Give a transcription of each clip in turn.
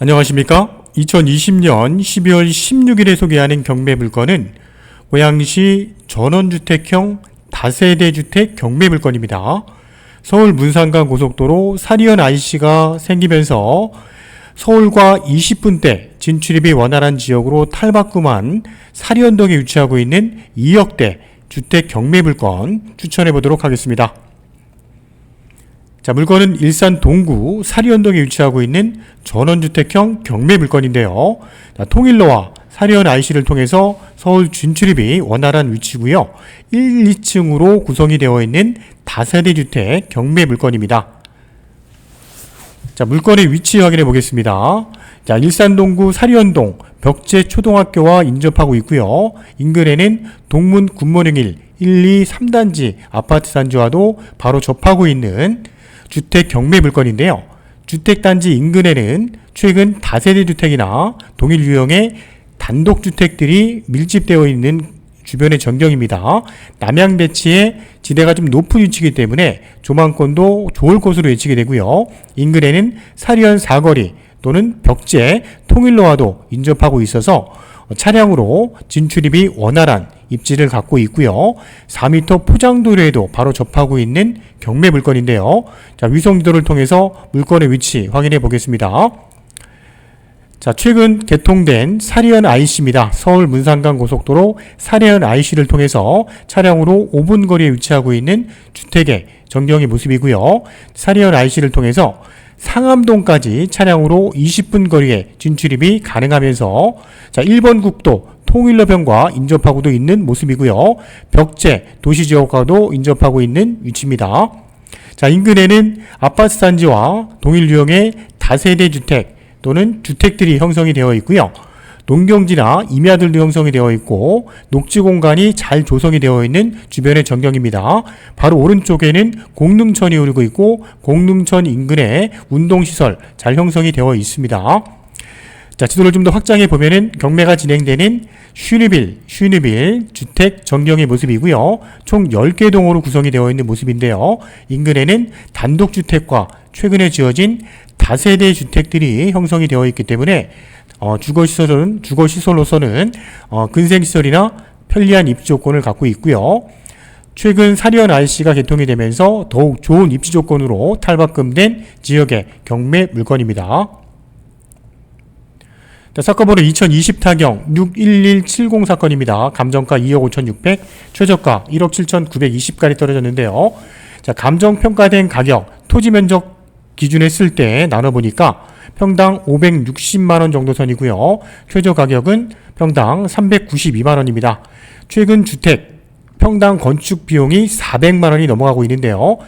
안녕하십니까? 2020년 12월 16일에 소개하는 경매 물건은 고양시 전원주택형 다세대 주택 경매 물건입니다. 서울 문산간 고속도로 사리연 IC가 생기면서 서울과 20분대 진출입이 원활한 지역으로 탈바꿈한 사리연동에 위치하고 있는 2억대 주택 경매 물건 추천해 보도록 하겠습니다. 자, 물건은 일산 동구 사리연동에 위치하고 있는 전원주택형 경매 물건인데요. 자, 통일로와 사리연 IC를 통해서 서울 진출입이 원활한 위치고요. 1, 2층으로 구성이 되어 있는 다세대 주택 경매 물건입니다. 자, 물건의 위치 확인해 보겠습니다. 자, 일산 동구 사리연동 벽제 초등학교와 인접하고 있고요. 인근에는 동문 굿모닝 1, 2, 3단지 아파트 단지와도 바로 접하고 있는 주택 경매 물건인데요. 주택단지 인근에는 최근 다세대 주택이나 동일 유형의 단독 주택들이 밀집되어 있는 주변의 전경입니다. 남양 대치에 지대가 좀 높은 위치이기 때문에 조망권도 좋을 곳으로 예측이 되고요. 인근에는 사리연 사거리 또는 벽제 통일로와도 인접하고 있어서 차량으로 진출입이 원활한 입지를 갖고 있고요. 4m 포장도로에도 바로 접하고 있는 경매 물건인데요. 자, 위성 지도를 통해서 물건의 위치 확인해 보겠습니다. 자, 최근 개통된 사리연 IC입니다. 서울 문산간 고속도로 사리연 IC를 통해서 차량으로 5분 거리에 위치하고 있는 주택의 전경의 모습이고요. 사리연 IC를 통해서 상암동까지 차량으로 20분 거리에 진출입이 가능하면서 자, 1번 국도 통일로변과 인접하고도 있는 모습이고요. 벽제 도시지역과도 인접하고 있는 위치입니다. 자, 인근에는 아파트 단지와 동일 유형의 다세대 주택 또는 주택들이 형성이 되어 있고요. 농경지나 임야들도 형성이 되어 있고 녹지 공간이 잘 조성이 되어 있는 주변의 전경입니다. 바로 오른쪽에는 공릉천이 흐르고 있고 공릉천 인근에 운동시설 잘 형성이 되어 있습니다. 자, 지도를 좀 더 확장해 보면은 경매가 진행되는 슈니빌, 슈니빌 주택 전경의 모습이고요. 총 10개 동으로 구성이 되어 있는 모습인데요. 인근에는 단독주택과 최근에 지어진 다세대 주택들이 형성이 되어 있기 때문에 어, 주거시설은 주거시설로서는 어, 근생시설이나 편리한 입지 조건을 갖고 있고요. 최근 사리언 IC가 개통이 되면서 더욱 좋은 입지 조건으로 탈바꿈된 지역의 경매 물건입니다. 자, 사건번호 2020 타경 61170 사건입니다. 감정가 2억 5,600, 최저가 1억 7,920까지 떨어졌는데요. 자, 감정 평가된 가격, 토지 면적 기준에 쓸 때 나눠보니까 평당 560만 원 정도 선이고요. 최저 가격은 평당 392만 원입니다. 최근 주택 평당 건축 비용이 400만 원이 넘어가고 있는데요.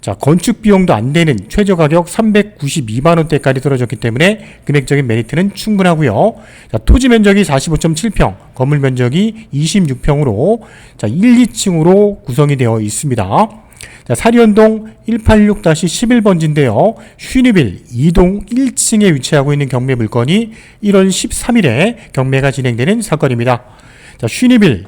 자, 건축 비용도 안 되는 최저 가격 392만 원대까지 떨어졌기 때문에 금액적인 메리트는 충분하고요. 자, 토지 면적이 45.7평, 건물 면적이 26평으로 자, 1, 2층으로 구성이 되어 있습니다. 자, 사리연동 186-11번지인데요. 슈니빌 2동 1층에 위치하고 있는 경매 물건이 1월 13일에 경매가 진행되는 사건입니다. 자, 슈니빌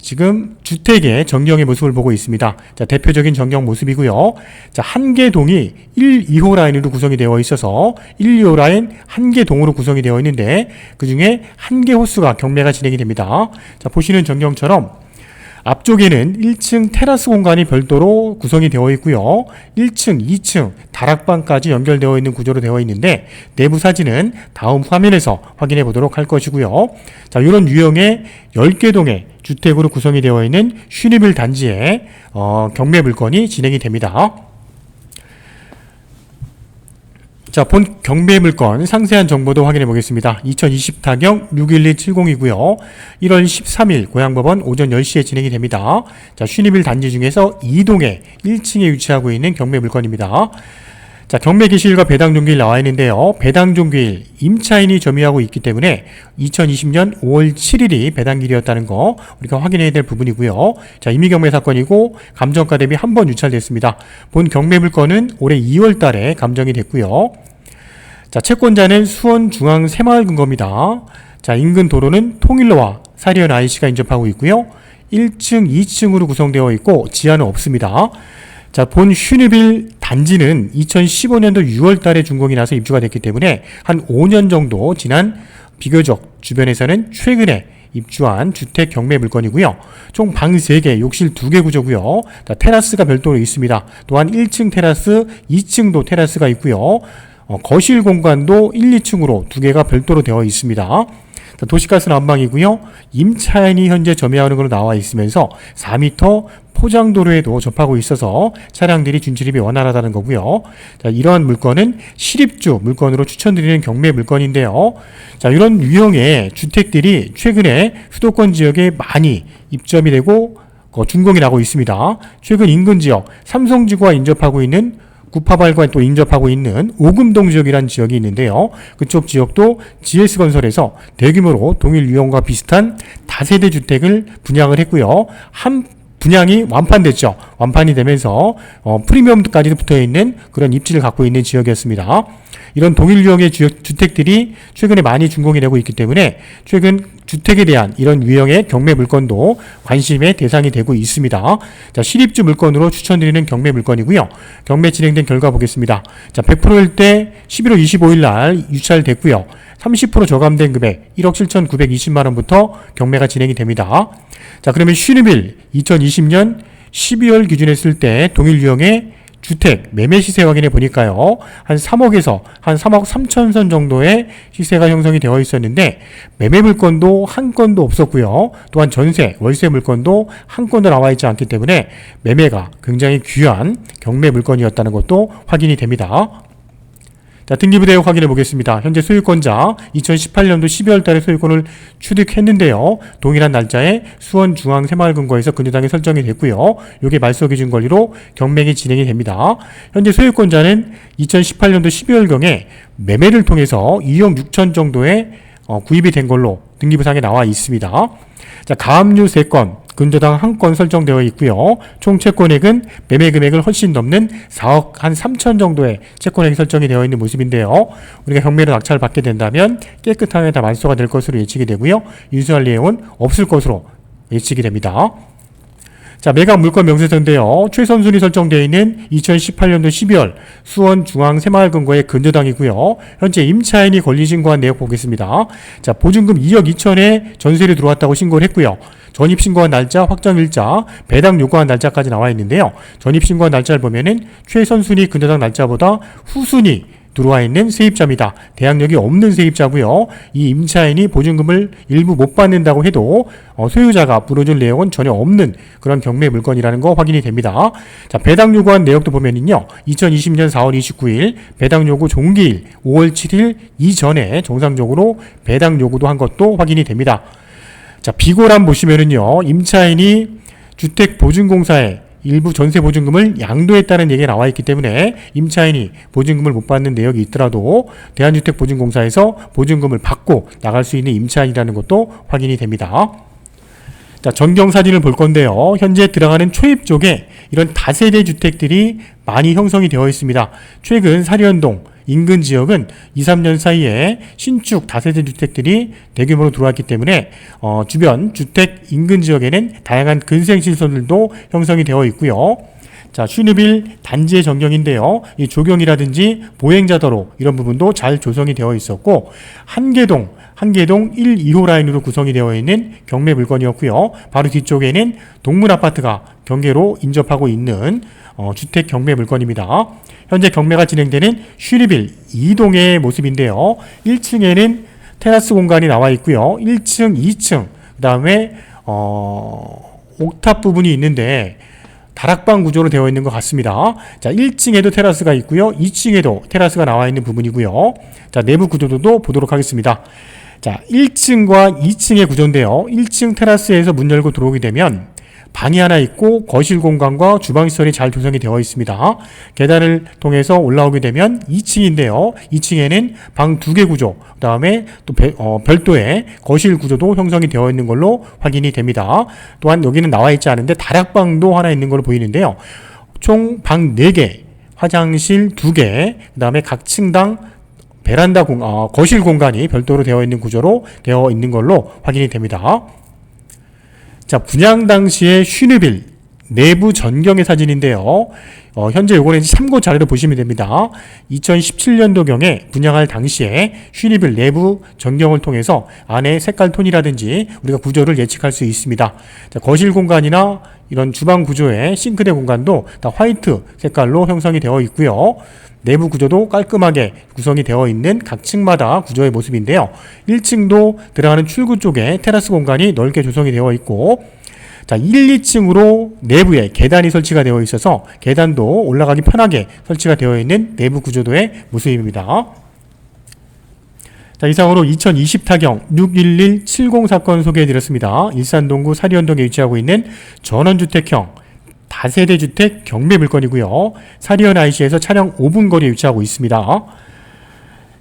지금 주택의 전경의 모습을 보고 있습니다. 자, 대표적인 전경 모습이고요. 자, 한 개 동이 1, 2호 라인으로 구성이 되어 있어서 1, 2호 라인 한 개 동으로 구성이 되어 있는데 그 중에 한 개 호수가 경매가 진행이 됩니다. 자, 보시는 전경처럼 앞쪽에는 1층 테라스 공간이 별도로 구성이 되어 있고요. 1층, 2층 다락방까지 연결되어 있는 구조로 되어 있는데 내부 사진은 다음 화면에서 확인해 보도록 할 것이고요. 자, 이런 유형의 10개 동의 주택으로 구성이 되어 있는 슈니빌 단지에 어, 경매 물건이 진행이 됩니다. 자, 본 경매 물건 상세한 정보도 확인해 보겠습니다. 2020 타경 61270이고요. 1월 13일 고양법원 오전 10시에 진행이 됩니다. 자, 슈니빌 단지 중에서 2동에 1층에 위치하고 있는 경매 물건입니다. 자, 경매 기실과 배당 종기일 나와 있는데요. 배당 종기일 임차인이 점유하고 있기 때문에 2020년 5월 7일이 배당일이었다는 거 우리가 확인해야 될 부분이고요. 자, 임의 경매 사건이고 감정가 대비 한 번 유찰됐습니다. 본 경매 물건은 올해 2월 달에 감정이 됐고요. 자, 채권자는 수원 중앙 새마을 근거입니다. 자, 인근 도로는 통일로와 사리언 IC가 인접하고 있고요. 1층, 2층으로 구성되어 있고 지하는 없습니다. 자, 본 슈니빌 단지는 2015년도 6월 달에 준공이 나서 입주가 됐기 때문에 한 5년 정도 지난 비교적 주변에서는 최근에 입주한 주택 경매 물건이고요. 총 방 3개, 욕실 2개 구조고요. 자, 테라스가 별도로 있습니다. 또한 1층 테라스, 2층도 테라스가 있고요. 어, 거실 공간도 1, 2층으로 두 개가 별도로 되어 있습니다. 자, 도시가스 난방이고요. 임차인이 현재 점유하는 걸로 나와 있으면서 4m 포장도로에도 접하고 있어서 차량들이 준출입이 원활하다는 거고요. 자, 이러한 물건은 실입주 물건으로 추천드리는 경매 물건인데요. 자, 이런 유형의 주택들이 최근에 수도권 지역에 많이 입점이 되고 어, 준공이 나고 있습니다. 최근 인근 지역 삼성지구와 인접하고 있는 구파발과 또 인접하고 있는 오금동 지역이라는 지역이 있는데요. 그쪽 지역도 GS건설에서 대규모로 동일 유형과 비슷한 다세대 주택을 분양을 했고요. 한 분양이 완판됐죠. 완판이 되면서 어, 프리미엄까지도 붙어 있는 그런 입지를 갖고 있는 지역이었습니다. 이런 동일 유형의 주, 주택들이 최근에 많이 준공이 되고 있기 때문에 최근 주택에 대한 이런 유형의 경매 물건도 관심의 대상이 되고 있습니다. 자, 실입주 물건으로 추천드리는 경매 물건이고요. 경매 진행된 결과 보겠습니다. 자, 100%일 때 11월 25일 날 유찰됐고요. 30% 저감된 금액 1억 7,920만 원부터 경매가 진행이 됩니다. 자, 그러면 쉬는 일 2020년 12월 기준 했을 때 동일 유형의 주택 매매 시세 확인해 보니까요. 한 3억에서 한 3억 3천 선 정도의 시세가 형성이 되어 있었는데 매매 물건도 한 건도 없었고요. 또한 전세, 월세 물건도 한 건도 나와 있지 않기 때문에 매매가 굉장히 귀한 경매 물건이었다는 것도 확인이 됩니다. 자, 등기부 대역 확인해 보겠습니다. 현재 소유권자 2018년도 12월 달에 소유권을 취득했는데요. 동일한 날짜에 수원 중앙 새마을금고에서 근저당이 설정이 됐고요. 이게 말소 기준 권리로 경매가 진행이 됩니다. 현재 소유권자는 2018년도 12월 경에 매매를 통해서 2억 6천 정도의 어, 구입이 된 걸로 등기부상에 나와 있습니다. 자, 가압류 3건, 근저당 한 건 설정되어 있고요. 총 채권액은 매매 금액을 훨씬 넘는 4억 한 3천 정도의 채권액이 설정이 되어 있는 모습인데요. 우리가 경매로 낙찰을 받게 된다면 깨끗하게 다 만소가 될 것으로 예측이 되고요. 인수할 내용은 없을 것으로 예측이 됩니다. 자, 매각 물건 명세서인데요. 최선순위 설정되어 있는 2018년도 12월 수원 중앙 새마을금고의 근저당이고요. 현재 임차인이 권리 신고한 내역 보겠습니다. 자, 보증금 2억 2천에 전세를 들어왔다고 신고를 했고요. 전입 신고한 날짜, 확정 일자, 배당 요구한 날짜까지 나와 있는데요. 전입 신고한 날짜를 보면은 최선순위 근저당 날짜보다 후순위 들어와 있는 세입자입니다. 대항력이 없는 세입자고요. 이 임차인이 보증금을 일부 못 받는다고 해도 어, 소유자가 물어줄 내용은 전혀 없는 그런 경매 물건이라는 거 확인이 됩니다. 자, 배당 요구한 내역도 보면은요. 2020년 4월 29일 배당 요구 종기일 5월 7일 이전에 정상적으로 배당 요구도 한 것도 확인이 됩니다. 자, 비고란 보시면은요. 임차인이 주택보증공사에 일부 전세 보증금을 양도했다는 얘기가 나와 있기 때문에 임차인이 보증금을 못 받는 내역이 있더라도 대한주택보증공사에서 보증금을 받고 나갈 수 있는 임차인이라는 것도 확인이 됩니다. 자, 전경 사진을 볼 건데요. 현재 들어가는 초입 쪽에 이런 다세대 주택들이 많이 형성이 되어 있습니다. 최근 사리현동, 인근 지역은 2, 3년 사이에 신축 다세대 주택들이 대규모로 들어왔기 때문에 어, 주변 주택 인근 지역에는 다양한 근생 시설들도 형성이 되어 있고요. 자, 쉬누빌 단지의 전경인데요. 이 조경이라든지 보행자도로 이런 부분도 잘 조성이 되어 있었고 한계동 한계동 1, 2호 라인으로 구성이 되어 있는 경매 물건이었고요. 바로 뒤쪽에는 동문 아파트가 경계로 인접하고 있는 어, 주택 경매 물건입니다. 현재 경매가 진행되는 쉬리빌 2동의 모습인데요. 1층에는 테라스 공간이 나와 있고요. 1층, 2층, 그 다음에 어, 옥탑 부분이 있는데 다락방 구조로 되어 있는 것 같습니다. 자, 1층에도 테라스가 있고요. 2층에도 테라스가 나와 있는 부분이고요. 자, 내부 구조도 보도록 하겠습니다. 자, 1층과 2층의 구조인데요. 1층 테라스에서 문 열고 들어오게 되면 방이 하나 있고 거실 공간과 주방 시설이 잘 조성이 되어 있습니다. 계단을 통해서 올라오게 되면 2층인데요. 2층에는 방 두 개 구조, 그 다음에 또 배, 어, 별도의 거실 구조도 형성이 되어 있는 걸로 확인이 됩니다. 또한 여기는 나와 있지 않은데 다락방도 하나 있는 걸로 보이는데요. 총 방 4개, 화장실 2개, 그 다음에 각 층당 베란다 공, 어, 거실 공간이 별도로 되어 있는 구조로 되어 있는 걸로 확인이 됩니다. 자, 분양 당시의 쉬누빌 내부 전경의 사진인데요. 어, 현재 요거는 참고 자료로 보시면 됩니다. 2017년도경에 분양할 당시에 슈리빌 내부 전경을 통해서 안에 색깔 톤이라든지 우리가 구조를 예측할 수 있습니다. 자, 거실 공간이나 이런 주방 구조의 싱크대 공간도 다 화이트 색깔로 형성이 되어 있고요. 내부 구조도 깔끔하게 구성이 되어 있는 각 층마다 구조의 모습인데요. 1층도 들어가는 출구 쪽에 테라스 공간이 넓게 조성이 되어 있고 자, 1, 2층으로 내부에 계단이 설치가 되어 있어서 계단도 올라가기 편하게 설치가 되어 있는 내부 구조도의 모습입니다. 자, 이상으로 2020 타경 61170 사건 소개해 드렸습니다. 일산 동구 사리언동에 위치하고 있는 전원주택형 다세대 주택 경매 물건이고요. 사리언 IC에서 차량 5분 거리에 위치하고 있습니다.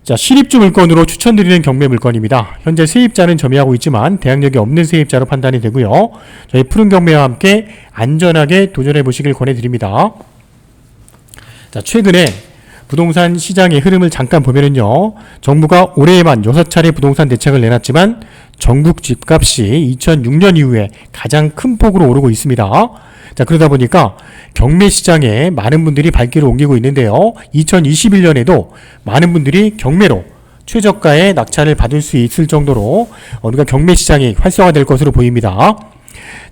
자, 실입주 물건으로 추천드리는 경매 물건입니다. 현재 세입자는 점유하고 있지만 대항력이 없는 세입자로 판단이 되고요. 저희 푸른 경매와 함께 안전하게 도전해 보시길 권해드립니다. 자, 최근에 부동산 시장의 흐름을 잠깐 보면은요, 정부가 올해에만 6차례 부동산 대책을 내놨지만 전국 집값이 2006년 이후에 가장 큰 폭으로 오르고 있습니다. 자, 그러다 보니까 경매 시장에 많은 분들이 발길을 옮기고 있는데요. 2021년에도 많은 분들이 경매로 최저가의 낙찰을 받을 수 있을 정도로 우리가 경매 시장이 활성화될 것으로 보입니다.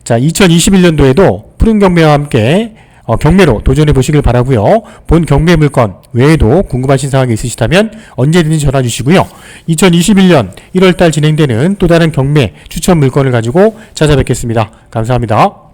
자, 2021년도에도 푸른 경매와 함께 어, 경매로 도전해 보시길 바라고요. 본 경매 물건 외에도 궁금하신 사항이 있으시다면 언제든지 전화 주시고요. 2021년 1월 달 진행되는 또 다른 경매 추천 물건을 가지고 찾아뵙겠습니다. 감사합니다.